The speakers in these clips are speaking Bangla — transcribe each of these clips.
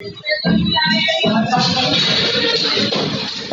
哎呀！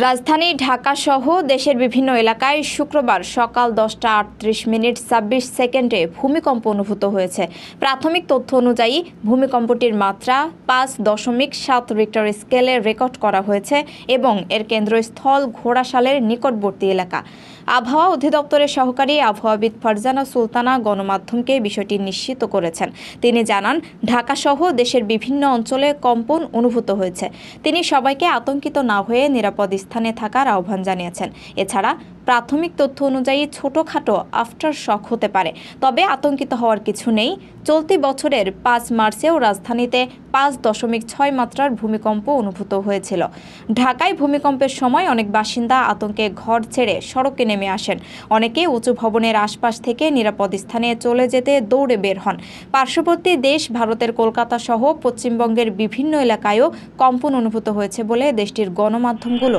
রাজধানী ঢাকা সহ দেশের বিভিন্ন এলাকায় শুক্রবার সকাল দশটা আটত্রিশ মিনিট ছাব্বিশ সেকেন্ডে ভূমিকম্প অনুভূত হয়েছে। প্রাথমিক তথ্য অনুযায়ী ভূমিকম্পটির মাত্রা পাঁচ দশমিক সাত রিক্টার স্কেলে রেকর্ড করা হয়েছে এবং এর কেন্দ্রস্থল ঘোড়াশালের নিকটবর্তী এলাকা। আবহাওয়া অধিদপ্তরের সহকারী আবহাওয়াবিদ ফারজানা সুলতানা গণমাধ্যমকে বিষয়টি নিশ্চিত করেছেন। তিনি জানান, ঢাকাসহ দেশের বিভিন্ন অঞ্চলে কম্পন অনুভূত হয়েছে। তিনি সবাইকে আতঙ্কিত না হয়ে নিরাপদ স্থানে থাকার আহ্বান জানিয়েছেন। এছাড়া প্রাথমিক তথ্য অনুযায়ী ছোটখাটো আফটার শক হতে পারে। তবে আতঙ্কিত হওয়ার কিছু নেই। চলতি বছরের পাঁচ মার্চেও রাজধানীতে পাঁচ দশমিক ছয় মাত্রার ভূমিকম্প অনুভূত হয়েছিল। ঢাকায় ভূমিকম্পের সময় অনেক বাসিন্দা আতঙ্কে ঘর ছেড়ে সড়কে নেমে আসেন। অনেকে উঁচু ভবনের আশপাশ থেকে নিরাপদ স্থানে চলে যেতে দৌড়ে বের হন। পার্শ্ববর্তী দেশ, ভারতের কলকাতা সহ পশ্চিমবঙ্গের বিভিন্ন এলাকায়ও কম্পন অনুভূত হয়েছে বলে দেশটির গণমাধ্যমগুলো